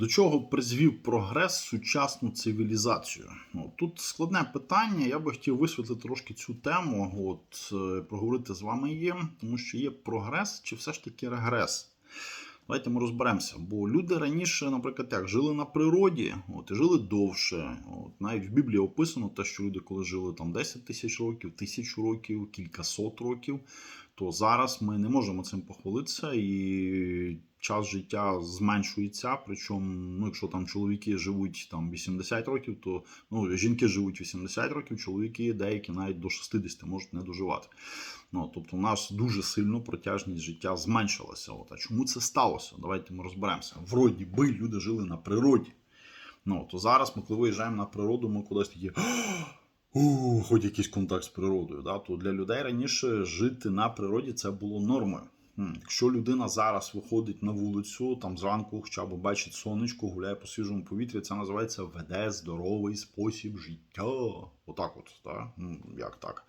До чого призвів прогрес сучасну цивілізацію? Ну, тут складне питання. Я би хотів висвітлити трошки цю тему, от е, проговорити з вами є, тому що є прогрес чи все ж таки регрес. Давайте ми розберемося. Бо люди раніше, наприклад, як жили на природі, от і жили довше. От навіть в Біблії описано те, що люди, коли жили там 10 тисяч років, тисячу років, кількасот років, то зараз ми не можемо цим похвалитися, і час життя зменшується. Причому, ну, якщо там чоловіки живуть там 80 років, то ну, жінки живуть 80 років, чоловіки деякі навіть до 60 можуть не доживати. Ну, тобто, у нас дуже сильно протяжність життя зменшилася. От. А чому це сталося? Давайте ми розберемося. Вроді би люди жили на природі. Ну, то зараз ми, коли виїжджаємо на природу, ми кудись такі. У, хоч якийсь контакт з природою. Да? То для людей раніше жити на природі це було нормою. Якщо людина зараз виходить на вулицю, там зранку хоча б бачить сонечко, гуляє по свіжому повітрі, це називається веде здоровий спосіб життя. Отак, от, да? Ну, як так?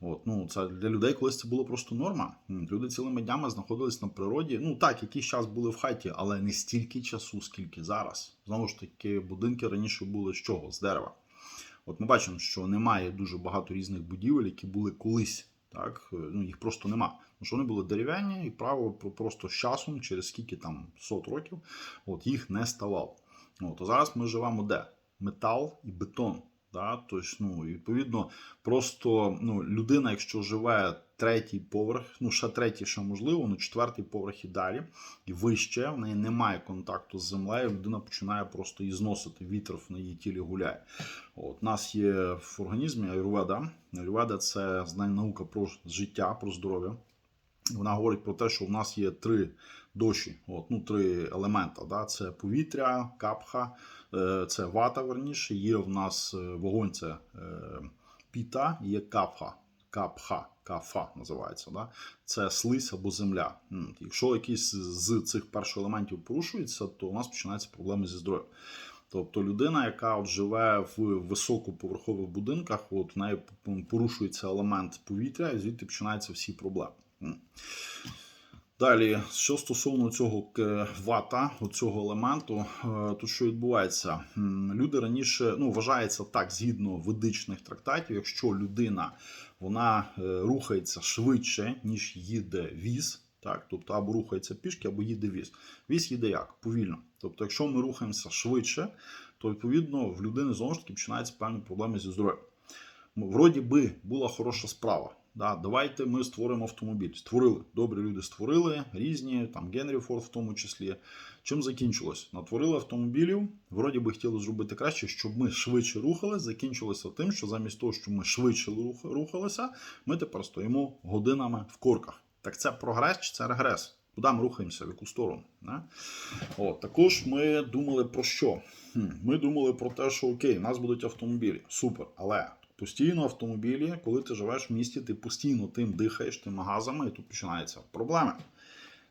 От, ну, це для людей колись це було просто норма. Люди цілими днями знаходились на природі. Ну так, якийсь час були в хаті, але не стільки часу, скільки зараз. Знову ж таки, будинки раніше були з чого? З дерева. От ми бачимо, що немає дуже багато різних будівель, які були колись. Так, ну їх просто нема. Тому що вони були дерев'яні, і право просто з часом, через скільки там сот років, от їх не ставало. От, а зараз ми живемо де? Метал і бетон. Да? Тобто, ну, відповідно, просто ну, людина, якщо живе третій поверх, ну ще третій, ще можливо, ну четвертий поверх і далі, і вище, в неї немає контакту з землею, людина починає просто її зносити, вітер на її тілі гуляє. От, у нас є в організмі аюрведа. Аюрведа це знає наука про життя, про здоров'я. Вона говорить про те, що в нас є три доші, от, ну, три елемента. Да? Це повітря, капха, це вата, верніше, є в нас е, вогонь, це е, піта, є капха. Капха, кафа називається. Да? Це слизь або земля. Якщо якийсь з цих перших елементів порушується, то у нас починаються проблеми зі здоров'ям. Тобто людина, яка от живе в високоповерхових будинках, от в неї порушується елемент повітря, і звідти починаються всі проблеми. Далі, що стосовно цього к- вата, цього елементу, е, то що відбувається? Люди раніше ну, вважається так, згідно ведичних трактатів, якщо людина вона е, рухається швидше, ніж їде віз, так, тобто або рухається пішки, або їде віз. Віз їде як? Повільно. Тобто, якщо ми рухаємося швидше, то відповідно в людини знову ж таки починаються певні проблеми зі здоров'ям. Вроді би була хороша справа. Да, давайте ми створимо автомобіль. Створили. Добрі люди створили, різні, там Генрі Форд в тому числі. Чим закінчилось? Натворили автомобілів, вроді би хотіли зробити краще, щоб ми швидше рухалися. Закінчилося тим, що замість того, щоб ми швидше рухалися, ми тепер стоїмо годинами в корках. Так це прогрес чи це регрес? Куди ми рухаємося, в яку сторону? Не? От, також ми думали про що? Хм, Ми думали про те, що окей, у нас будуть автомобілі. Супер, але постійно автомобілі, коли ти живеш в місті, ти постійно тим дихаєш, тими газами, і тут починаються проблеми.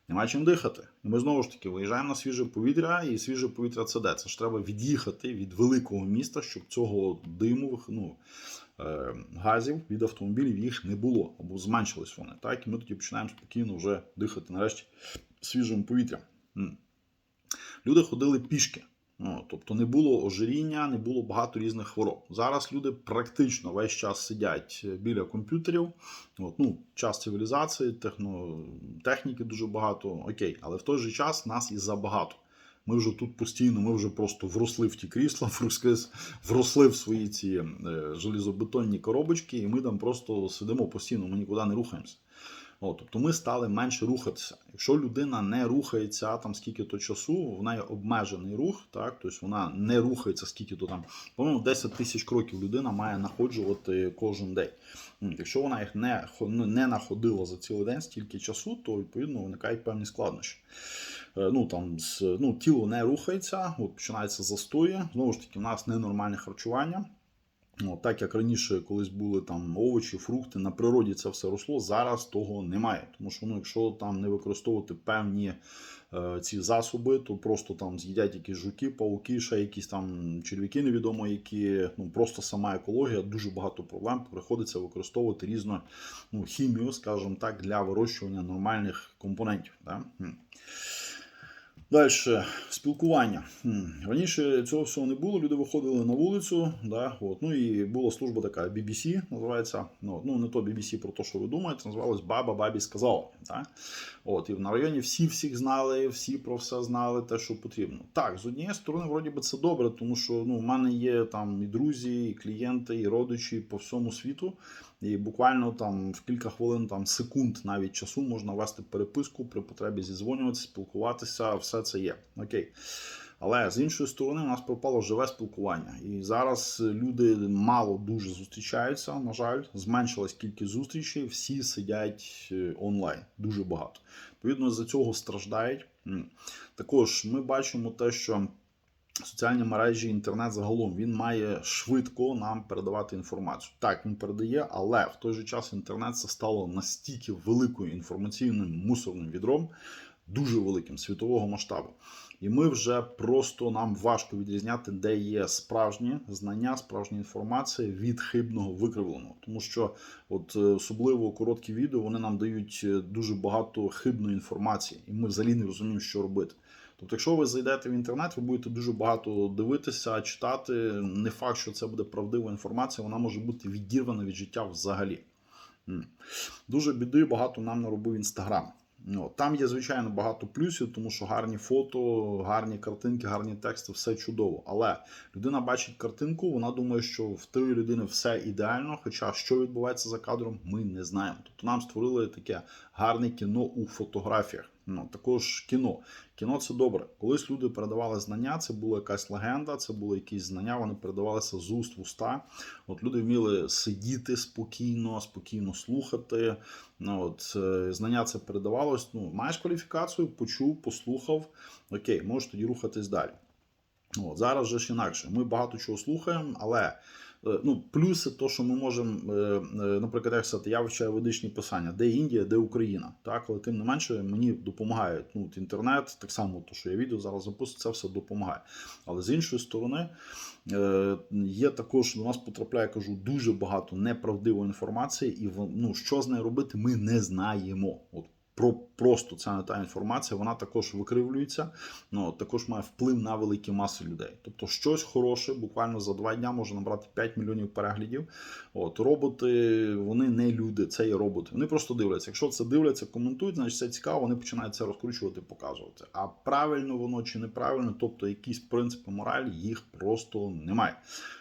Нема чим дихати. І ми знову ж таки виїжджаємо на свіже повітря, і свіже повітря це де? Це ж треба від'їхати від великого міста, щоб цього диму, ну, е, газів від автомобілів їх не було або зменшились вони. Так, і ми тоді починаємо спокійно вже дихати нарешті свіжим повітрям. Люди ходили пішки. Ну, тобто не було ожиріння, не було багато різних хвороб. Зараз люди практично весь час сидять біля комп'ютерів. От, ну, час цивілізації, техно, техніки дуже багато, окей, але в той же час нас і забагато. Ми вже тут постійно, ми вже просто вросли в ті крісла, вросли, в свої ці е, желізобетонні коробочки, і ми там просто сидимо постійно, ми нікуди не рухаємося. От, тобто ми стали менше рухатися. Якщо людина не рухається там скільки то часу, в неї обмежений рух, так, тобто вона не рухається скільки то там, по-моєму, 10 тисяч кроків людина має находжувати кожен день. Якщо вона їх не, ну, не находила за цілий день стільки часу, то відповідно виникають певні складнощі. Е, Ну, там, ну, тіло не рухається, от починаються застої. Знову ж таки, в нас ненормальне харчування. Ну, так як раніше колись були там овочі, фрукти, на природі це все росло, зараз того немає. Тому що ну, якщо там не використовувати певні е, ці засоби, то просто там з'їдять якісь жуки, пауки, ще якісь там черв'яки, невідомо які. Ну просто сама екологія, дуже багато проблем. Приходиться використовувати різну ну, хімію, скажімо так, для вирощування нормальних компонентів. Да? Далі спілкування. Раніше цього всього не було. Люди виходили на вулицю. Да, от. Ну і була служба така BBC, називається. Ну, ну не то BBC про те, що ви думаєте, називалось Баба Бабі сказала. Да? От, і на районі всі всіх знали, всі про все знали, те, що потрібно. Так, з однієї сторони, вроді би, це добре, тому що ну, в мене є там і друзі, і клієнти, і родичі по всьому світу. І буквально там в кілька хвилин, там секунд навіть часу можна вести переписку при потребі зізвонюватися, спілкуватися, все це є. Окей. Але з іншої сторони, у нас пропало живе спілкування. І зараз люди мало дуже зустрічаються. На жаль, зменшилась кількість зустрічей, всі сидять е, онлайн, дуже багато. Відповідно, за цього страждають. Також ми бачимо те, що соціальні мережі, інтернет загалом він має швидко нам передавати інформацію. Так, він передає, але в той же час інтернет це стало настільки великою інформаційним мусорним відром, дуже великим світового масштабу. І ми вже просто нам важко відрізняти, де є справжні знання, справжня інформація від хибного викривленого. Тому що, от е, особливо короткі відео, вони нам дають е, дуже багато хибної інформації, і ми взагалі не розуміємо, що робити. Тобто, якщо ви зайдете в інтернет, ви будете дуже багато дивитися, читати. Не факт, що це буде правдива інформація, вона може бути відірвана від життя взагалі. Дуже біди багато нам наробив інстаграм. Ну, там є, звичайно, багато плюсів, тому що гарні фото, гарні картинки, гарні тексти, все чудово. Але людина бачить картинку, вона думає, що в тої людини все ідеально. Хоча що відбувається за кадром, ми не знаємо. Тобто нам створили таке гарне кіно у фотографіях. Ну, також кіно. Кіно це добре. Колись люди передавали знання, це була якась легенда, це були якісь знання, вони передавалися з уст в уста. От люди вміли сидіти спокійно, спокійно слухати. Ну, от, е, Знання це передавалось. Ну, маєш кваліфікацію, почув, послухав. Окей, можеш тоді рухатись далі. От, зараз же ж інакше. Ми багато чого слухаємо, але ну, плюси, то, що ми можемо, е, е, наприклад, як сказати, я вивчаю ведичні писання, де Індія, де Україна. Так, але тим не менше мені допомагає ну, інтернет, так само, то, що я відео зараз запустив, це все допомагає. Але з іншої сторони, е, є також до нас потрапляє, кажу, дуже багато неправдивої інформації, і ну, що з нею робити, ми не знаємо. От про просто це не та інформація, вона також викривлюється, ну також має вплив на великі маси людей. Тобто щось хороше, буквально за два дня може набрати 5 мільйонів переглядів. От роботи, вони не люди, це є роботи. Вони просто дивляться. Якщо це дивляться, коментують, значить це цікаво, вони починають це розкручувати, показувати. А правильно воно чи неправильно, тобто якісь принципи моралі, їх просто немає.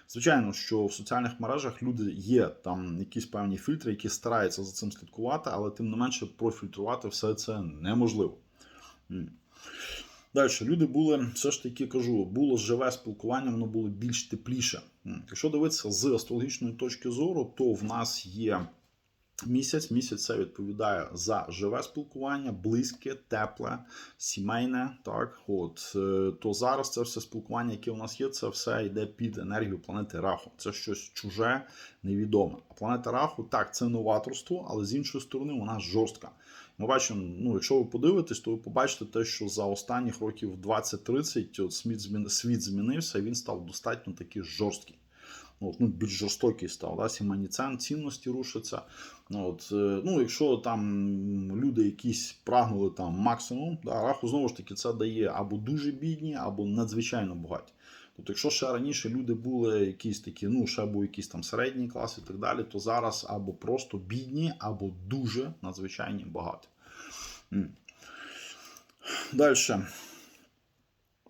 Звичайно, що в соціальних мережах люди є там якісь певні фільтри, які стараються за цим слідкувати, але тим не менше профільтрувати все це неможливо. Далі, люди були, все ж таки кажу, було живе спілкування, воно було більш тепліше. Якщо дивитися з астрологічної точки зору, то в нас є місяць. Місяць це відповідає за живе спілкування, близьке, тепле, сімейне. Так, от е, то зараз це все спілкування, яке у нас є, це все йде під енергію планети Раху. Це щось чуже, невідоме. А планета Раху, так, це новаторство, але з іншої сторони, вона жорстка. Ми бачимо, ну якщо ви подивитесь, то ви побачите те, що за останніх років 20-30 от світ, змін, світ змінився, і він став достатньо такий жорсткий. От, ну, більш жорстокий став, да? сімейні цінності рушаться. От, е, ну, якщо там люди якісь прагнули там максимум, да, раху знову ж таки це дає або дуже бідні, або надзвичайно багаті. Тобто, якщо ще раніше люди були якісь такі, ну, ще був якийсь там середній клас і так далі, то зараз або просто бідні, або дуже надзвичайні багаті. Далі.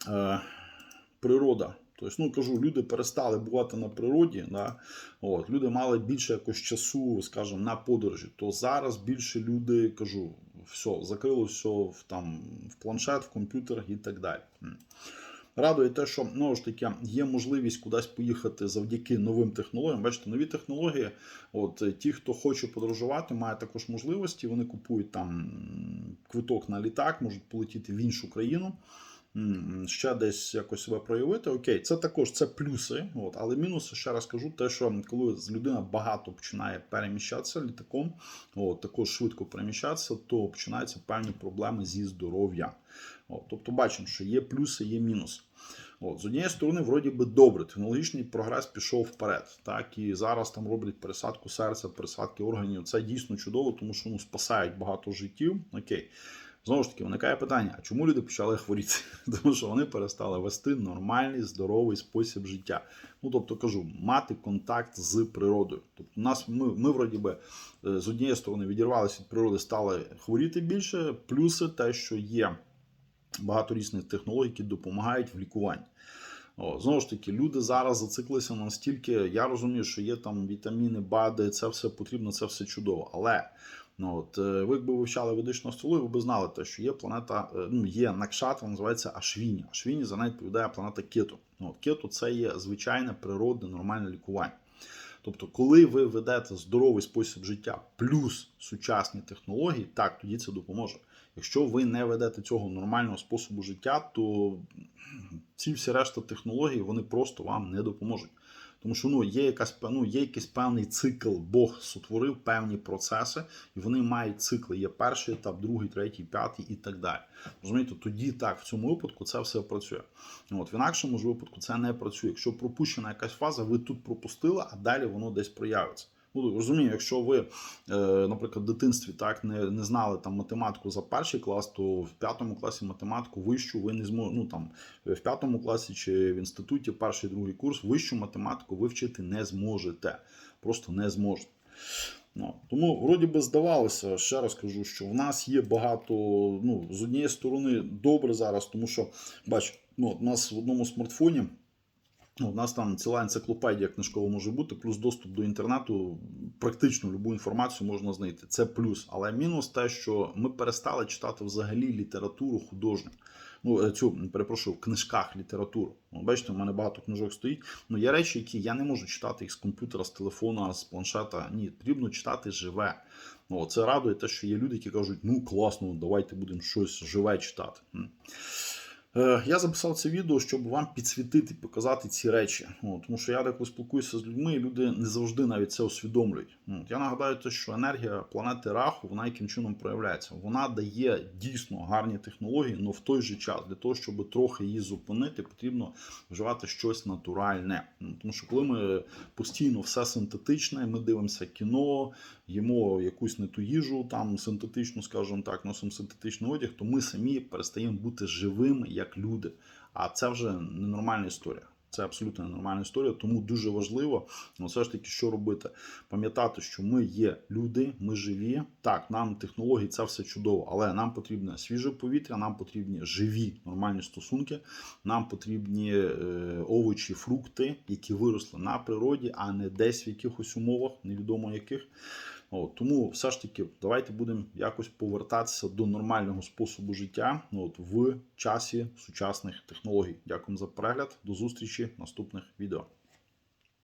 Е, природа. Тобто, ну кажу, люди перестали бувати на природі, да? От, люди мали більше якось часу, скажімо, на подорожі. То зараз більше люди кажу, все, закрило все в, там, в планшет, в комп'ютер і так далі. Радує те, що ну ж таки є можливість кудись поїхати завдяки новим технологіям. Бачите, нові технології. От ті, хто хоче подорожувати, має також можливості. Вони купують там квиток на літак, можуть полетіти в іншу країну. Ще десь якось себе проявити. Окей, це також це плюси. От, але мінуси ще раз кажу, те, що коли людина багато починає переміщатися літаком, от, також швидко переміщатися, то починаються певні проблеми зі здоров'ям. Тобто бачимо, що є плюси, є мінуси. От, з однієї сторони, вроді би добре, технологічний прогрес пішов вперед. Так, і зараз там роблять пересадку серця, пересадки органів. Це дійсно чудово, тому що ну, спасають багато життів. Окей. Знову ж таки, виникає питання: а чому люди почали хворіти? Тому що вони перестали вести нормальний, здоровий спосіб життя. Ну, тобто кажу, мати контакт з природою. Тобто, нас ми, ми вроді би е, з однієї сторони відірвалися від природи, стали хворіти більше. Плюси те, що є багато різних технологій, які допомагають в лікуванні. О, знову ж таки, люди зараз зациклилися настільки. Я розумію, що є там вітаміни, БАДи, це все потрібно, це все чудово. Але ну от е, ви якби вивчали ведичну астрологію, ви б знали те, що є планета, е, ну є Накшатра, називається Ашвіні. Ашвіні за нею відповідає планета Кету. Ну, от, Кету це є звичайне природне нормальне лікування. Тобто, коли ви ведете здоровий спосіб життя плюс сучасні технології, так тоді це допоможе. Якщо ви не ведете цього нормального способу життя, то ці всі решта технологій вони просто вам не допоможуть. Тому що ну, є, якась, ну, є якийсь певний цикл, Бог сотворив певні процеси, і вони мають цикли. Є перший етап, другий, третій, п'ятий і так далі. Розумієте, тоді так, в цьому випадку це все працює. От, В інакшому ж випадку це не працює. Якщо пропущена якась фаза, ви тут пропустили, а далі воно десь проявиться. Ну, розумію, якщо ви, е, наприклад, в дитинстві так не, не знали там математику за перший клас, то в п'ятому класі математику вищу ви не зможете, ну там в п'ятому класі чи в інституті перший другий курс вищу математику ви вчити не зможете. Просто не зможете. Ну, тому, вроді би, здавалося, ще раз кажу, що в нас є багато, ну, з однієї сторони, добре зараз, тому що, бач, ну, у нас в одному смартфоні. Ну, У нас там ціла енциклопедія книжкова може бути, плюс доступ до інтернету, практично любу інформацію можна знайти. Це плюс. Але мінус те, що ми перестали читати взагалі літературу художню. Ну, е, цю перепрошую, в книжках літературу. Ну, бачите, у мене багато книжок стоїть. Ну, є речі, які я не можу читати їх з комп'ютера, з телефона, з планшета. Ні, потрібно читати живе. Ну, це радує те, що є люди, які кажуть, ну класно, давайте будемо щось живе читати. Е, Я записав це відео, щоб вам підсвітити, показати ці речі. Тому що я деколи спілкуюся з людьми, і люди не завжди навіть це усвідомлюють. Я нагадаю, те, що енергія планети Раху, вона яким чином проявляється. Вона дає дійсно гарні технології, але в той же час для того, щоб трохи її зупинити, потрібно вживати щось натуральне. Тому що коли ми постійно все синтетичне, ми дивимося кіно, їмо якусь не ту їжу, там синтетичну, скажімо так, носимо синтетичний одяг, то ми самі перестаємо бути живими люди. А це вже ненормальна історія. Це абсолютно ненормальна історія, тому дуже важливо ну, все ж таки, що робити. Пам'ятати, що ми є люди, ми живі. Так, нам технології це все чудово, але нам потрібне свіже повітря, нам потрібні живі нормальні стосунки, нам потрібні е, овочі, фрукти, які виросли на природі, а не десь в якихось умовах, невідомо яких. От, тому все ж таки давайте будемо якось повертатися до нормального способу життя от, в часі сучасних технологій. Дякую за перегляд. До зустрічі в наступних відео.